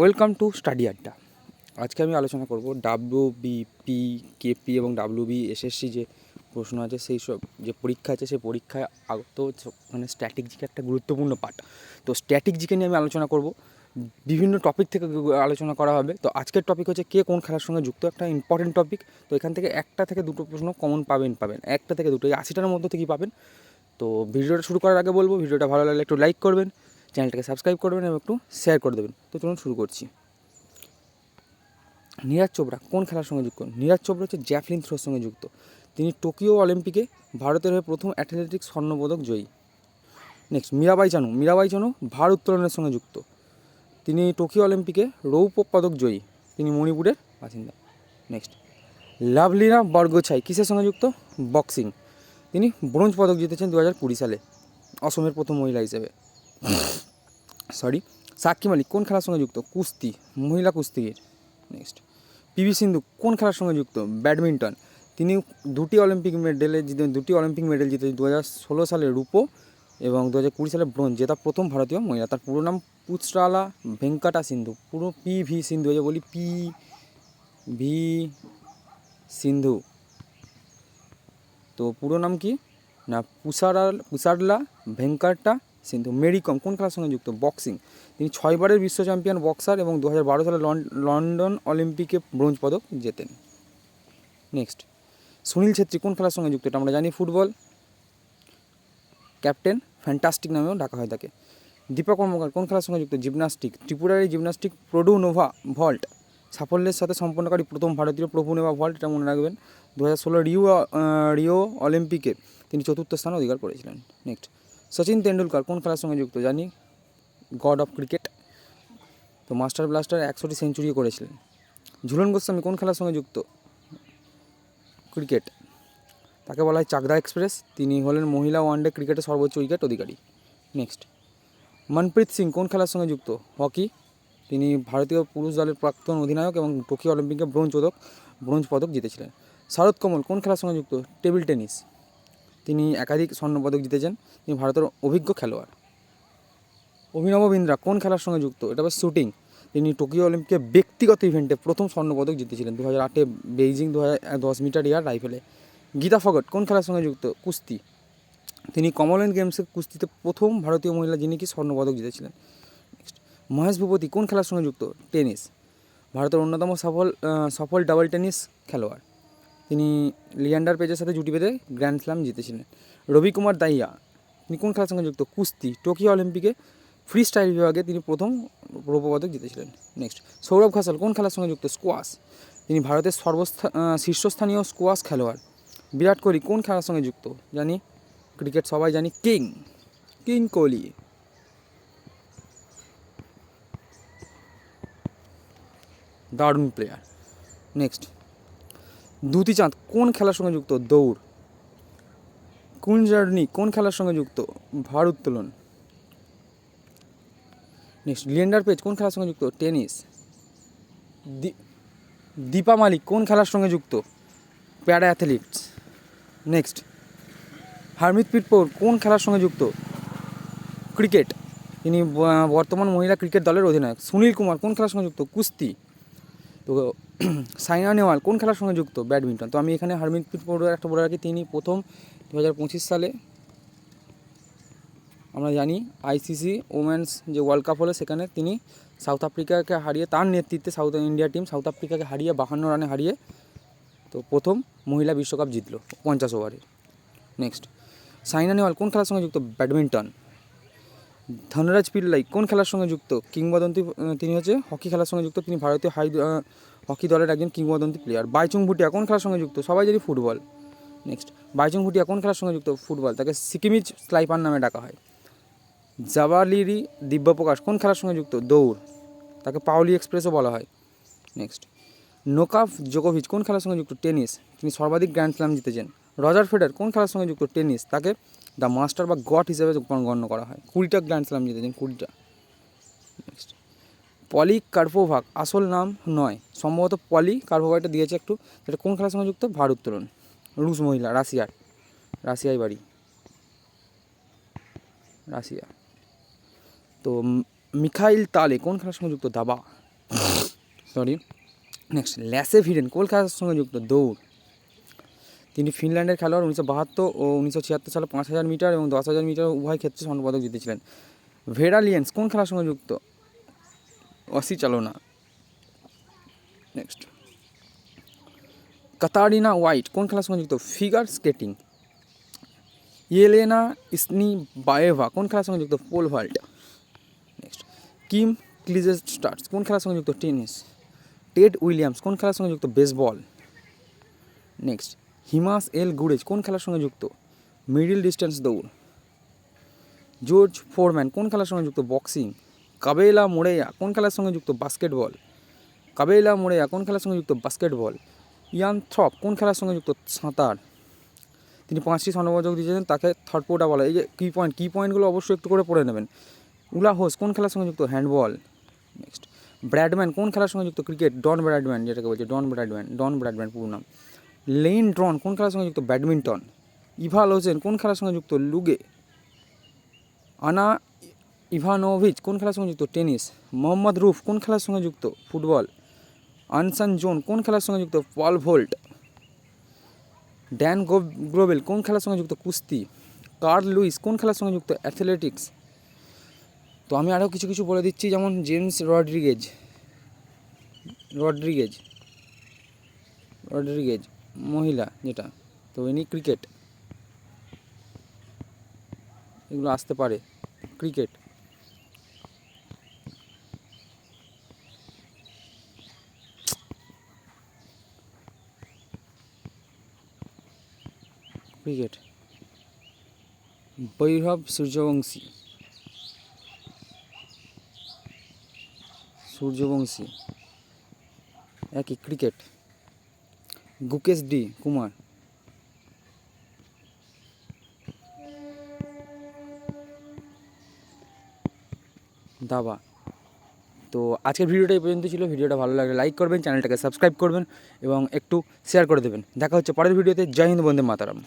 Welcome to study আড্ডা। আজকে আমি আলোচনা করব ডাব্লিউ বিপি কেপি এবং ডাব্লিউ বি এসএসসি যে প্রশ্ন আছে, সেই সব যে পরীক্ষা আছে, সেই পরীক্ষায় আগত মানে স্ট্যাটিক জিকে একটা গুরুত্বপূর্ণ পার্ট তো স্ট্যাটিক জিকে নিয়ে আমি আলোচনা করব। বিভিন্ন টপিক থেকে আলোচনা করা হবে। তো আজকের টপিক হচ্ছে কে কোন খেলার সঙ্গে যুক্ত? একটা ইম্পর্টেন্ট টপিক তো এখান থেকে একটা থেকে দুটো প্রশ্ন কমন পাবেন পাবেন। একটা থেকে দুটো, এই আশিটার মধ্যে থেকেই পাবেন। তো ভিডিওটা শুরু করার আগে বলব, ভিডিওটা ভালো লাগলে একটু লাইক করবেন। চ্যানেলটাকে সাবস্ক্রাইব করবেন এবং একটু শেয়ার করে দেবেন। তো চলুন শুরু করছি। নীরাজ চোপড়া কোন খেলার সঙ্গে যুক্ত? নীরাজ চোপড়া হচ্ছে জ্যাভলিন থ্রোর সঙ্গে যুক্ত। তিনি টোকিও অলিম্পিকে ভারতের হয়ে প্রথম অ্যাথলেটিক্স স্বর্ণপদক জয়ী। নেক্সট মীরাবাই চানু। মীরাবাই চানু ভার উত্তোলনের সঙ্গে যুক্ত। তিনি টোকিও অলিম্পিকে রৌপ্য পদক জয়ী। তিনি মণিপুরের বাসিন্দা। নেক্সট লাভলিনা বরগোছাই কিসের সঙ্গে যুক্ত? বক্সিং। তিনি ব্রোঞ্জ পদক জিতেছেন দু হাজার কুড়ি সালে। অসমের প্রথম মহিলা হিসেবে। সরি সাক্ষী মালিক কোন খেলার সঙ্গে যুক্ত? কুস্তি, মহিলা কুস্তিগির। নেক্সট পিভি সিন্ধু কোন খেলার সঙ্গে যুক্ত? ব্যাডমিন্টন। তিনি দুটি অলিম্পিক মেডেলে জিতে, দুটি অলিম্পিক মেডেল জিতে দু হাজার ষোলো সালে রূপো এবং দু হাজার কুড়ি সালে ব্রোঞ্জ জেতা প্রথম ভারতীয় মহিলা। তার পুরো নাম পুচরালা ভেঙ্কাটা সিন্ধু। পুরো পি ভি সিন্ধু যে বলি পি ভি সিন্ধু। তো পুরো নাম কি? না পুষারাল পুষারলা ভেঙ্কাটা সিন্ধু। মেরি কম, কোন খেলার সঙ্গে যুক্ত? বক্সিং। তিনি ছয়বারের বিশ্ব চ্যাম্পিয়ন, বক্সার এবং দু হাজার বারো সালে লন- লন্ডন অলিম্পিকে ব্রোঞ্জ পদক জেতেন। নেক্সট। সুনীল ছেত্রী, কোন খেলার সঙ্গে যুক্ত? এটা আমরা জানি, ফুটবল। ক্যাপ্টেন, ফ্যান্টাস্টিক নামেও ডাকা হয় তাকে। দীপা কর্মকার কোন খেলার সঙ্গে যুক্ত? জিমনাস্টিক। ত্রিপুরার এই জিমনাস্টিক প্রডু নোভা ভল্ট। সাফল্যের সাথে সম্পন্নকারী প্রথম ভারতীয় প্রভু নোভা ভল্ট, এটা মনে রাখবেন। দু হাজার ষোলো রিও রিও অলিম্পিকে তিনি চতুর্থ স্থান অধিকার করেছিলেন। নেক্সট। সচিন তেন্ডুলকর, কোন খেলার সঙ্গে যুক্ত? জানি, গড অফ ক্রিকেট। তো মাস্টার ব্লাস্টার একশোটি সেঞ্চুরি করেছিলেন। ঝুলন গোস্বামী কোন খেলার সঙ্গে যুক্ত? ক্রিকেট। তাকে বলা হয় চাকদা এক্সপ্রেস। তিনি হলেন মহিলা ওয়ানডে ক্রিকেটের সর্বোচ্চ উইকেট অধিকারী। নেক্সট। মনপ্রীত সিং কোন খেলার সঙ্গে যুক্ত? হকি। তিনি ভারতীয় পুরুষ দলের প্রাক্তন অধিনায়ক এবং টোকিও অলিম্পিকে ব্রোঞ্জ পদক ব্রোঞ্জ পদক জিতেছিলেন। শারদ কমল কোন খেলার সঙ্গে যুক্ত? Table tennis. তিনি একাধিক স্বর্ণপদক জিতেছেন। তিনি ভারতের অভিজ্ঞ খেলোয়াড়। অভিনব বিন্দ্রা কোন খেলার সঙ্গে যুক্ত? এটা হচ্ছে শ্যুটিং তিনি টোকিও অলিম্পিকে ব্যক্তিগত ইভেন্টে প্রথম স্বর্ণপদক জিতেছিলেন। দু হাজার আটে বেইজিং দু হাজার দশ মিটার ইয়ার রাইফেলে। গীতা ফগট কোন খেলার সঙ্গে যুক্ত? কুস্তি। তিনি কমনওয়েলথ গেমসের কুস্তিতে প্রথম ভারতীয় মহিলা যিনি কি স্বর্ণপদক জিতেছিলেন? নেক্সট মহেশ ভূপতি কোন খেলার সঙ্গে যুক্ত? টেনিস। ভারতের অন্যতম সফল সফল ডাবল টেনিস খেলোয়াড়। তিনি লিয়ান্ডার পেজের সাথে জুটি বেঁধে গ্র্যান্ড স্ল্যাম জিতেছিলেন। রবি কুমার দাইয়া তিনি কোন খেলার সঙ্গে যুক্ত? কুস্তি, টোকিও অলিম্পিকে ফ্রি স্টাইল বিভাগে তিনি প্রথম রৌপ্য পদক জিতেছিলেন। নেক্সট সৌরভ ঘাসাল, কোন খেলার সঙ্গে যুক্ত? স্কোয়াশ তিনি ভারতের সর্বস্থা শীর্ষস্থানীয় স্কোয়াশ খেলোয়াড়। বিরাট কোহলি, কোন খেলার সঙ্গে যুক্ত? জানি ক্রিকেট সবাই জানি কিং কিং কোহলি। দারুণ প্লেয়ার নেক্সট দুতি চাঁদ কোন খেলার সঙ্গে যুক্ত? দৌড়। কুঞ্জার্নি কোন খেলার সঙ্গে যুক্ত? ভার উত্তোলন। নেক্সট লিয়েন্ডার পেজ কোন খেলার সঙ্গে যুক্ত? টেনিস। দীপা মালিক কোন খেলার সঙ্গে যুক্ত? প্যারা অ্যাথলিটস। নেক্সট হারমিত পিটপোর কোন খেলার সঙ্গে যুক্ত? ক্রিকেট। তিনি বর্তমান মহিলা ক্রিকেট দলের অধিনায়ক। সুনীল কুমার কোন খেলার সঙ্গে যুক্ত? কুস্তি। তো সাইনা নেওয়াল কোন খেলার সঙ্গে যুক্ত? ব্যাডমিন্টন। তো আমি এখানে হারমিতপ্রীত পৌরের একটা বলে রাখি, তিনি প্রথম দু হাজার পঁচিশ সালে। আমরা জানি আইসিসি ওমেন্স যে ওয়ার্ল্ড কাপ হলো, সেখানে তিনি সাউথ আফ্রিকাকে হারিয়ে, তার নেতৃত্বে সাউথ ইন্ডিয়া টিম সাউথ আফ্রিকাকে হারিয়ে, বাহান্ন রানে হারিয়ে, তো প্রথম মহিলা বিশ্বকাপ জিতলো পঞ্চাশ ওভারে নেক্সট সাইনা নেওয়াল কোন খেলার সঙ্গে যুক্ত? ব্যাডমিন্টন। ধনরাজ পিল্লাই কোন খেলার সঙ্গে যুক্ত? কিংবদন্তি তিনি হচ্ছে হকি খেলার সঙ্গে যুক্ত। তিনি ভারতীয় হাই হকি দলের একজন কিংবদন্তি প্লেয়ার বাইচুং ভুটিয়া কোন খেলার সঙ্গে যুক্ত? সবাই জানি ফুটবল। নেক্সট বাইচুং ভুটিয়া কোন খেলার সঙ্গে যুক্ত? ফুটবল। তাকে সিকিমিজ স্লাইপার নামে ডাকা হয়। জাবালিরি দিব্যপ্রকাশ কোন খেলার সঙ্গে যুক্ত? দৌড়। তাকে পাওলি এক্সপ্রেসও বলা হয়। নেক্সট নোকাফ জোকোভিচ কোন খেলার সঙ্গে যুক্ত? টেনিস। তিনি সর্বাধিক গ্র্যান্ড স্ল্যাম জিতেছেন। রজার ফেডার কোন খেলার সঙ্গে যুক্ত? টেনিস। তাকে দ্য মাস্টার বা গড হিসেবে গণ্য করা হয়। কুড়িটা গ্র্যান্ড স্ল্যাম জিতেছেন কুড়িটা। নেক্সট পলি কার্পোভাক আসল নাম নয়। সম্ভবত পলি কার্পোভাকটা দিয়েছে একটু এটা কোন খেলার সঙ্গে যুক্ত? ভার উত্তোলন। রুশ মহিলা রাশিয়ার রাশিয়ায় বাড়ি। রাশিয়া। তো মিখাইল তালে কোন খেলার সঙ্গে যুক্ত? দাবা। সরি নেক্সট ল্যাসে ভিডেন কোন খেলার সঙ্গে যুক্ত? দৌড়। তিনি ফিনল্যান্ডের খেলোয়াড়, উনিশশো বাহাত্তর ও উনিশশো ছিয়াত্তর সালে পাঁচ হাজার মিটার এবং দশ হাজার মিটার উভয় ক্ষেত্রে স্বর্ণপদক জিতেছিলেন। ভেরালিয়েন্স কোন খেলার সঙ্গে যুক্ত? অসি চালনা। নেক্সট কাতারিনা হোয়াইট কোন খেলার সঙ্গে যুক্ত? Figure skating. Yelena Isinbayeva কোন খেলার সঙ্গে যুক্ত? Pole vault next Kim Clijsters কোন খেলার সঙ্গে যুক্ত? টেনিস। টেড উইলিয়ামস কোন খেলার সঙ্গে যুক্ত? বেসবল। নেক্সট হিমাস এল গুরেজ কোন খেলার সঙ্গে যুক্ত? মিডিল ডিস্টেন্স দৌড়। জর্জ ফোরম্যান কোন খেলার সঙ্গে যুক্ত? বক্সিং। কাবেলা মোড়েয়া কোন খেলার সঙ্গে যুক্ত? বাস্কেটবল। কাবেলা মোড়েয়া কোন খেলার সঙ্গে যুক্ত? বাস্কেটবল। ইয়ান থ্রপ কোন খেলার সঙ্গে যুক্ত? সাঁতার। তিনি পাঁচটি স্বর্ণপদক দিয়েছেন তাকে থার্ড পোটা বলা। এই যে কি পয়েন্ট কি পয়েন্টগুলো অবশ্যই একটু করে পড়ে নেবেন। উলা হোস কোন খেলার সঙ্গে যুক্ত? হ্যান্ডবল নেক্সট ব্র্যাডম্যান কোন খেলার সঙ্গে যুক্ত? ক্রিকেট। ডন ব্র্যাডম্যান যেটাকে বলছে, ডন ব্র্যাডম্যান ডন ব্র্যাডম্যান পুরো নাম। লেইন ড্রন, কোন খেলার সঙ্গে যুক্ত? ব্যাডমিন্টন। ইভাল হোসেন, কোন খেলার সঙ্গে যুক্ত? লুগে। আনা ইভানোভিচ, কোন খেলার সঙ্গে যুক্ত? টেনিস। মোহাম্মদ রুফ, কোন খেলার সঙ্গে যুক্ত? ফুটবল। আনসান জোন, কোন খেলার সঙ্গে যুক্ত? পল ভোল্ট। ড্যান গ্লোবেল কোন খেলার সঙ্গে যুক্ত? কুস্তি। কার্ল লুইস, কোন খেলার সঙ্গে যুক্ত? অ্যাথলেটিক্স। তো আমি আরও কিছু কিছু বলে দিচ্ছি, যেমন জেমস রড্রিগেজ। রড্রিগেজ। রড্রিগেজ। মহিলা যেটা, তো ইনি ক্রিকেট এগুলো আসতে পারে ক্রিকেট ক্রিকেট বৈরব সূর্যবংশী। সূর্যবংশী। একই ক্রিকেট গুকেশ ডি, কুমার। দাবা। তো আজকের ভিডিওটা এই পর্যন্ত ছিল। ভিডিওটা ভালো লাগলে লাইক করবেন, চ্যানেলটাকে সাবস্ক্রাইব করবেন এবং একটু শেয়ার করে দেবেন। দেখা হচ্ছে পরের ভিডিওতে। জয় হিন্দ, বন্দে মাতারাম।